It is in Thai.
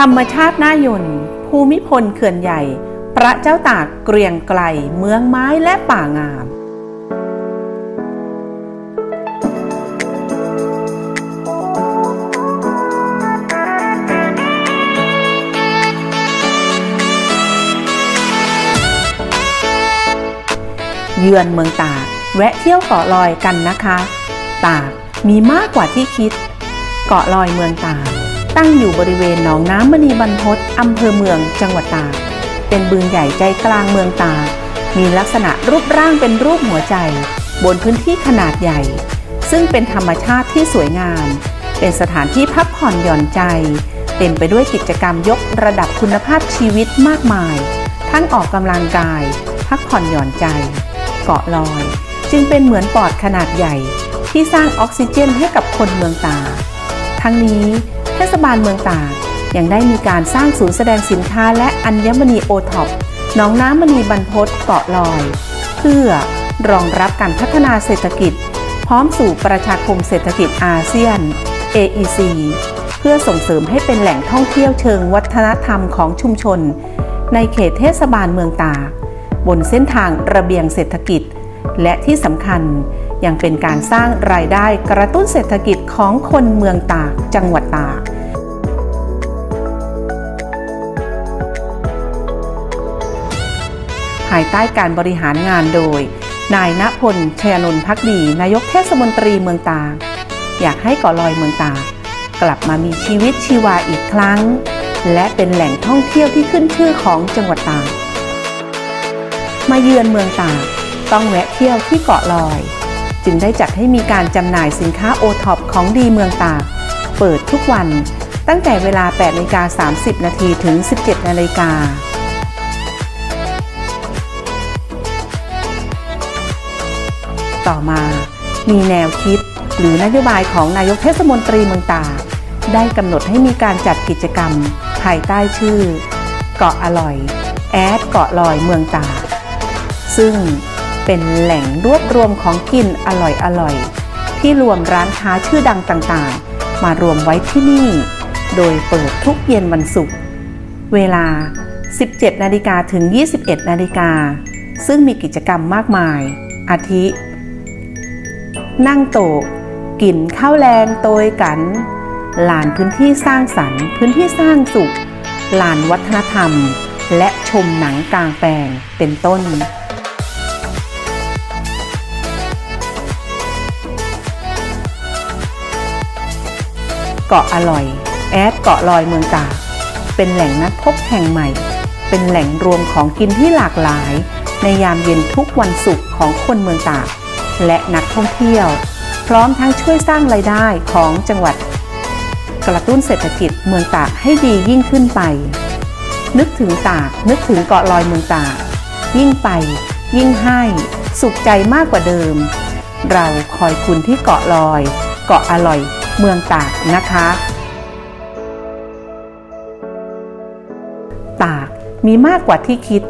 ธรรมชาติน่ายน์ภูมิพลเขื่อนใหญ่ พระเจ้าตากเกรียงไกล เมืองไม้และป่างาม เยือนเมืองตาก แวะเที่ยวเกาะลอยกันนะคะ ตากมีมากกว่าที่คิด เกาะลอยเมืองตาก ตั้งอยู่บริเวณหนองน้ำมณีบรรพตอำเภอเมืองจังหวัดตากเป็นบึงใหญ่ใจกลางเมืองตากมีลักษณะรูปร่างเป็นรูปหัวใจ บนพื้นที่ขนาดใหญ่ ซึ่งเป็นธรรมชาติที่สวยงาม เป็นสถานที่พักผ่อนหย่อนใจ เต็มไปด้วยกิจกรรมยกระดับคุณภาพชีวิตมากมาย ทั้งออกกำลังกาย พักผ่อนหย่อนใจ เกาะลอย จึงเป็นเหมือนปอดขนาดใหญ่ ที่สร้างออกซิเจนให้กับคนเมืองตา ทั้งนี้ เทศบาลเมืองตากยังได้มีการสร้างศูนย์แสดงสินค้าและอัญมณีโอท็อปหนองน้ำมณีบรรพตเกาะลอย เพื่อรองรับการพัฒนาเศรษฐกิจ พร้อมสู่ประชาคมเศรษฐกิจอาเซียน AEC เพื่อส่งเสริมให้เป็นแหล่งท่องเที่ยวเชิงวัฒนธรรมของชุมชน ในเขตเทศบาลเมืองตาก บนเส้นทางระเบียงเศรษฐกิจ และที่สำคัญ ยังเป็นการสร้างรายได้กระตุ้นเศรษฐกิจของคนเมืองตาก จังหวัดตากภายใต้การบริหารงานโดย นายณพลชยนนท์พักดี นายกเทศมนตรีเมืองตาก อยากให้เกาะลอยเมืองตาก กลับมามีชีวิตชีวาอีกครั้ง และเป็นแหล่งท่องเที่ยวที่ขึ้นชื่อของจังหวัดตาก มาเยือนเมืองตาก ต้องแวะเที่ยวที่เกาะลอย จึงได้จัดให้มีการจำหน่ายสินค้าโอท็อปของดีเมืองตาก เปิดทุกวันตั้งแต่เวลา 8นาฬิกา30 นาทีถึง 17นาฬิกาต่อมา มีแนวคิดหรือนโยบายของนายกเทศมนตรีเมืองตาก ได้กำหนดให้มีการจัดกิจกรรม ภายใต้ชื่อ เกาะอร่อย แอดเกาะลอยเมืองตากซึ่ง เป็นแหล่งรวบรวมของกินอร่อยๆ ที่รวมร้านค้าชื่อดังต่างๆ มารวมไว้ที่นี่ โดยเปิดทุกเย็นวันศุกร์ เวลา 17 นาฬิกาถึง 21 นาฬิกา ซึ่งมีกิจกรรมมากมาย อาทิ นั่งโต๊ะกินข้าวแรงโตยกันลานพื้นที่สร้างสรรค์ พื้นที่สร้างสุขลานวัฒนธรรม และชมหนังกลางแปลงเป็นต้น เกาะอร่อย แอดเกาะลอยเมืองตาเป็นแหล่งนัดพบแห่งใหม่ เป็นแหล่งรวมของกินที่หลากหลาย ในยามเย็นทุกวันศุกร์ของคนเมืองตากและนักท่องเที่ยว พร้อมทั้งช่วยสร้างรายได้ของจังหวัด กระตุ้นเศรษฐกิจเมืองตากให้ดียิ่งขึ้นไป นึกถึงตากนึกถึงเกาะลอยเมืองตากยิ่งไป ยิ่งให้ สุขใจมากกว่าเดิม เราคอยคุณที่เกาะลอย เกาะอร่อย เมืองตากนะคะ ตากมีมากกว่าที่คิด